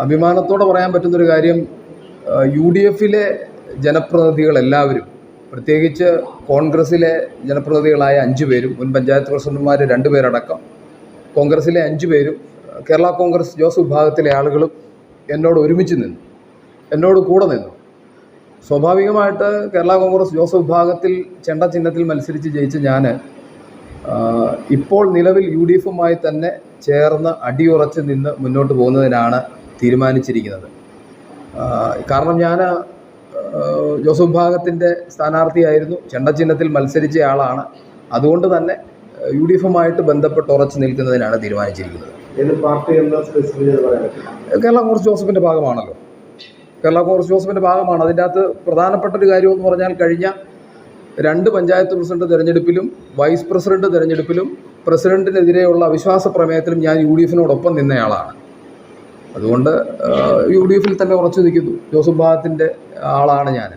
അഭിമാനത്തോടെ പറയാൻ പറ്റുന്നൊരു കാര്യം യു ഡി എഫിലെ ജനപ്രതിനിധികളെല്ലാവരും പ്രത്യേകിച്ച് കോൺഗ്രസിലെ ജനപ്രതിനിധികളായ അഞ്ച് പേരും മുൻ പഞ്ചായത്ത് പ്രസിഡന്റുമാർ രണ്ട് പേരടക്കം കോൺഗ്രസിലെ അഞ്ച് പേരും കേരള കോൺഗ്രസ് ജോസ് വിഭാഗത്തിലെ ആളുകളും എന്നോട് ഒരുമിച്ച് നിന്നു എന്നോട് കൂടെ നിന്നു. സ്വാഭാവികമായിട്ട് കേരള കോൺഗ്രസ് ജോസ് വിഭാഗത്തിൽ ചെണ്ട ചിഹ്നത്തിൽ മത്സരിച്ച് ജയിച്ച ഞാൻ ഇപ്പോൾ നിലവിൽ യു ഡി എഫുമായി തന്നെ ചേർന്ന് അടിയുറച്ച് നിന്ന് മുന്നോട്ട് പോകുന്നതിനാണ് തീരുമാനിച്ചിരിക്കുന്നത്. കാരണം ഞാൻ ജോസഫ് വിഭാഗത്തിന്റെ സ്ഥാനാർത്ഥിയായിരുന്നു. ചെണ്ടചിഹ്നത്തിൽ മത്സരിച്ച ആളാണ്. അതുകൊണ്ട് തന്നെ യു ഡി എഫുമായിട്ട് ബന്ധപ്പെട്ട് ഉറച്ചു നിൽക്കുന്നതിനാണ് തീരുമാനിച്ചിരിക്കുന്നത്. കേരള കോൺഗ്രസ് ജോസഫിന്റെ ഭാഗമാണല്ലോ. കേരള കോൺഗ്രസ് ജോസഫിന്റെ ഭാഗമാണ്. അതിന്റെ അകത്ത് പ്രധാനപ്പെട്ട ഒരു കാര്യം എന്ന് പറഞ്ഞാൽ കഴിഞ്ഞ രണ്ട് പഞ്ചായത്ത് പ്രസിഡന്റ് തെരഞ്ഞെടുപ്പിലും വൈസ് പ്രസിഡന്റ് തെരഞ്ഞെടുപ്പിലും പ്രസിഡന്റിനെതിരെയുള്ള അവിശ്വാസ പ്രമേയത്തിലും ഞാൻ യു ഡി എഫിനോടൊപ്പം നിന്നയാളാണ്. അതുകൊണ്ട് യു ഡി എഫിൽ തന്നെ ഉറച്ചു നിൽക്കുന്നു. ജോസഫ് ഭാഗത്തിന്റെ ആളാണ് ഞാൻ